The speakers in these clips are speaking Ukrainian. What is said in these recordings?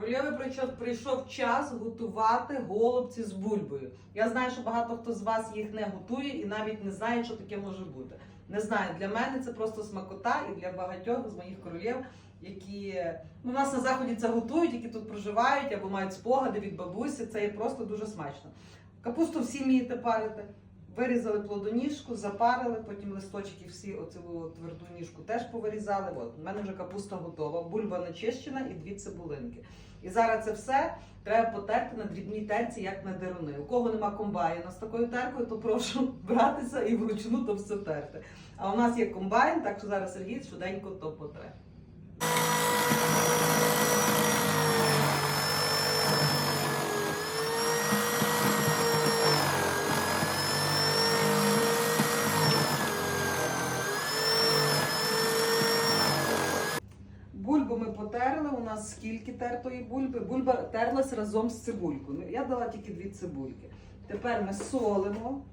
Королєви прийшов, прийшов час готувати голубці з бульбою. Я знаю, що багато хто з вас їх не готує і навіть не знає, що таке може бути. Не знаю, для мене це просто смакота і для багатьох з моїх королів, які ну, у нас на заході це готують, які тут проживають або мають спогади від бабусі. Це є просто дуже смачно. Капусту всі вмієте парити. Вирізали плодоніжку, запарили, потім листочки всі оцю тверду ніжку теж повирізали. От, у мене вже капуста готова, бульба начищена і дві цибулинки. І зараз це все треба потерти на дрібній терці, як на деруни. У кого нема комбайна з такою теркою, то прошу братися і вручну то все терти. А у нас є комбайн, так що зараз Сергій швиденько то потре. Бульбу ми потерли. У нас скільки тертої бульби? Бульба терлась разом з цибулькою. Ну, Я дала тільки дві цибульки. Тепер ми солимо.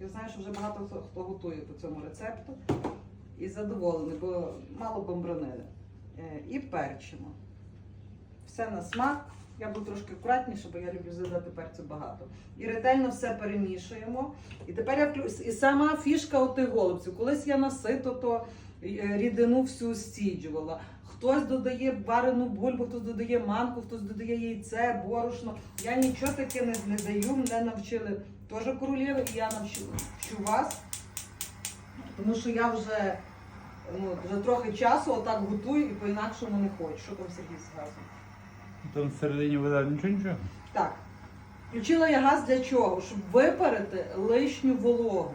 Я знаю, що вже багато хто, готує по цьому рецепту. І задоволений, бо мало бомбронили. Е, І перчимо. Все на смак. Я буду трошки акуратніше, бо я люблю задати перцю багато. І ретельно все перемішуємо. І тепер я вклю... І сама фішка у тих голубців. Колись я насито, то е, рідину всю стіджувала. Хтось додає варену бульбу, хтось додає манку, хтось додає яйце, борошно. Я нічого таке не, не даю, мене навчили теж королєви, і я навчу, навчу вас. Тому що я вже, ну, вже трохи часу отак готую і по-інакшому не хочу. Що там Сергій зразу? Там всередині вода нічого нічого. Так. Включила я газ для чого? Щоб випарити лишню вологу.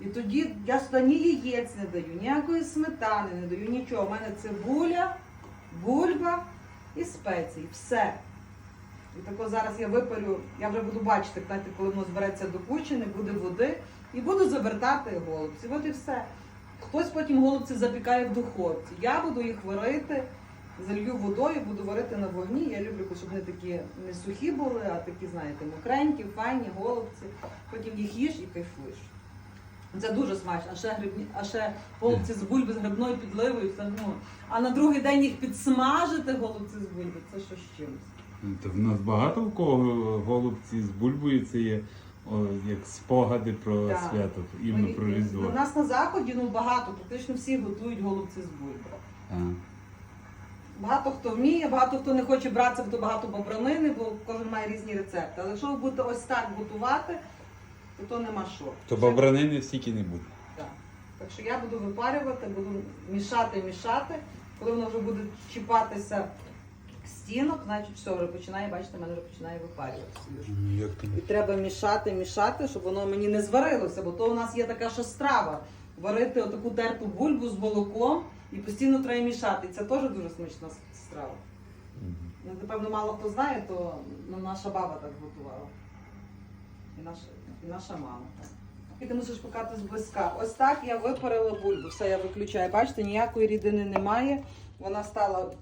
І тоді я сюди ні яєць не даю, ніякої сметани не даю, нічого. У мене цибуля, бульба і спеції. Все. І тако зараз я випарю, я вже буду бачити, знаєте, коли воно збереться до кучі, не буде води, і буду завертати голубці. От і все. Хтось потім голубці запікає в духовці. Я буду їх варити, залью водою, буду варити на вогні. Я люблю, щоб вони такі не сухі були, а такі, знаєте, мокренькі, файні голубці. Потім їх їш і кайфуєш. Це дуже смачно. А ще грибні, а ще голубці з бульби з грибною підливою. Це, ну. А на другий день їх підсмажити голубці з бульби. Це що з чимось. Ну, То в нас багато в кого голубці з бульбою це є о, як спогади про Так. свято, іменно про Різдво. У нас на заході ну багато, практично всі готують голубці з бульби. Багато хто вміє, багато хто не хоче братися, бо то багато бобранини, бо кожен має різні рецепти. Але якщо ви будете ось так готувати, то то нема що. То бобранини стільки не буде. Так. Так що я буду випарювати, буду мішати, мішати. Коли воно вже буде чіпатися стінок, значить все, вже починає, бачите, мене вже починає випарюватися. Як? І треба мішати, мішати, щоб воно мені не зварилося, бо то у нас є така ще страва. Варити отаку терту бульбу з молоком і постійно треба мішати. І це теж дуже смачна страва. Ну, Напевно, мало хто знає, то ну, наша баба так готувала. І наша, і наша мама. Так. І ти мусиш показати зблизька. Ось так я випарила бульбу. Все, я виключаю. Бачите, ніякої рідини немає. Вона стала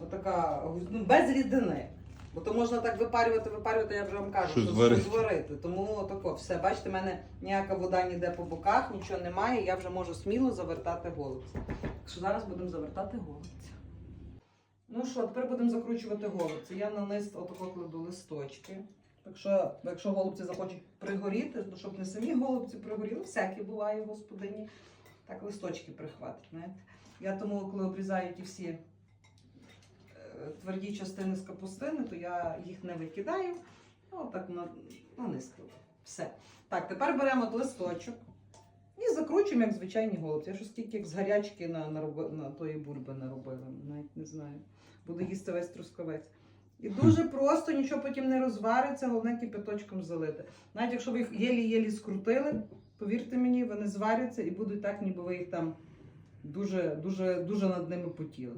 отака, ну, без рідини. Бо то можна так випарювати, випарювати, я вже вам кажу, Що що, зварити. зварити. Тому отако, все, бачите, в мене ніяка вода ніде по боках, нічого немає, я вже можу сміло завертати голубці. Так що зараз будемо завертати голубці. Ну що, тепер будемо закручувати голубці. Я на низ отако кладу листочки. Так що, якщо голубці захочуть пригоріти, то щоб не самі голубці пригоріли, всякі буває господині. Так листочки прихватить. Знаєте? Я тому, коли обрізаю ті всі тверді частини з капустини, то я їх не викидаю. Ну, так на, на. Все. Так, тепер беремо листочок і закручуємо, як звичайні голубці. Я щось тільки як з гарячки на, нароби- на тої бульби наробила, навіть не знаю. Буду їсти весь трускавець. І дуже просто, нічого потім не розвариться, головне кипяточком залити. Навіть якщо ви їх єлі-єлі скрутили, повірте мені, вони зваряться і будуть так, ніби ви їх там дуже, дуже, дуже над ними потіли.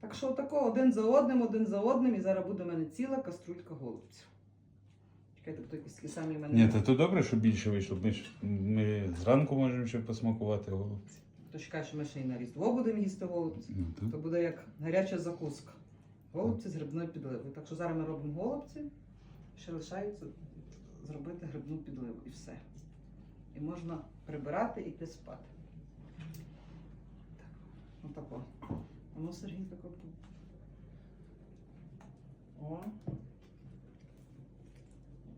Так що отако один за одним, один за одним, і зараз буде в мене ціла каструлька голубців. Чекайте, бо якісь такі самі мене. Ні, то, то добре, що більше вийшло. Ми, ж, ми зранку можемо ще посмакувати голубці. То чекай, що ми ще й на Різдво будемо їсти голубці. Ну, то. То буде як гаряча закуска. Голубці з грибною підливою. Так що зараз ми робимо голубці, ще лишається зробити грибну підливу і все. І можна прибирати і йти спати. Так, отако. А ну, Сергій, тако пу. О.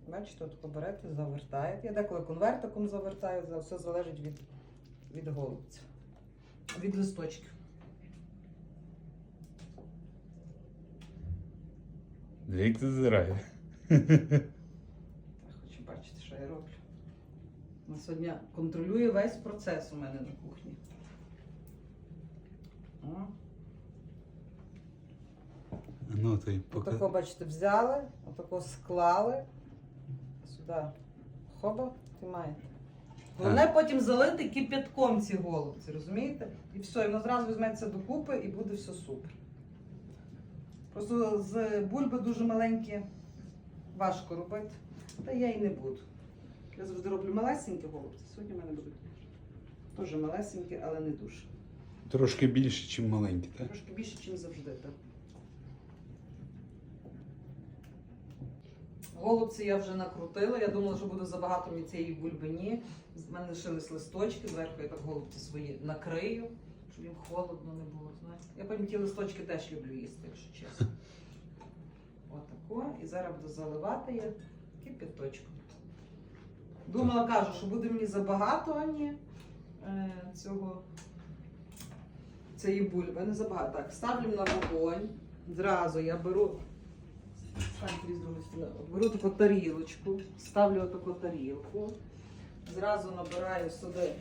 Бачите, от берете, завертаєте. Я деколи конвертиком завертаю, все залежить від, від голубця. Від листочків. Вік зазирає. Я хочу бачити, що я роблю. Вона сьогодні контролює весь процес у мене на кухні. О. Ну, ти Отако, бачите, взяли, отако склали. Сюди. Хоба, ти маєте. Головне потім залити кип'ятком ці голубці, розумієте? І все, і воно зразу візьметься докупи і буде все супер. Просто з бульби дуже маленькі, важко робити. Та я і не буду. Я завжди роблю малесенькі голубці. Сьогодні в мене будуть теж малесенькі, але не дуже. Трошки більше, ніж маленькі, так? Трошки більше, ніж завжди. Так. Голубці я вже накрутила. Я думала, що буде забагато мені цієї бульби. Ні. З мене лишились листочки, зверху я так голубці свої накрию, щоб їм холодно не було. Знаєте. Я потім ті листочки теж люблю їсти, якщо чесно. Отако. І зараз буду заливати я кипяточком. Думала, кажу, що буде мені забагато, а ні. Е, цього цієї бульби, не забагато. Так, ставлю на вогонь. Зразу я беру. Стань з другої сторони. От Беру таку тарілочку, ставлю таку тарілку. Зразу набираю сюди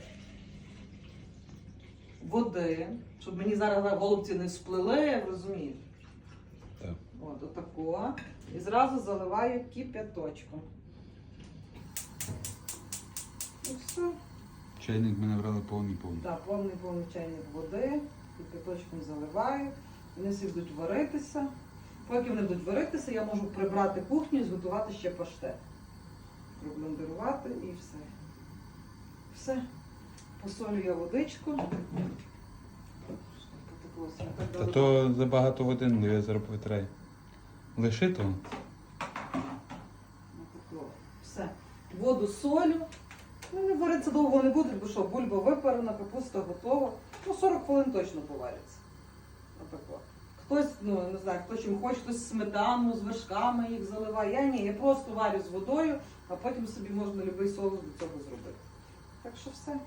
води, щоб мені зараз голубці не сплили, розумієте? Так. От, отако. І зразу заливаю кип'яточком. І все. Чайник ми набрали повний повний. Так, повний повний чайник води, кипяточком заливаю. Вони всі будуть варитися. Поки вони будуть варитися, я можу прибрати кухню і зготувати ще паштет. Проблендерувати і все. Все. Посолю я водичку. Та то забагато води, ну я зараз повитраю. Лиши то. Все. Воду солю. Ну, не вариться довго не буде, бо що, бульба випарена, капуста готова. Ну, 40 хвилин точно повариться. Отако. Хтось, ну не знаю, хто чим хоче, хтось сметану з вершками їх заливає. Я ні, я просто варю з водою, а потім собі можна будь-який соус до цього зробити. Так що все.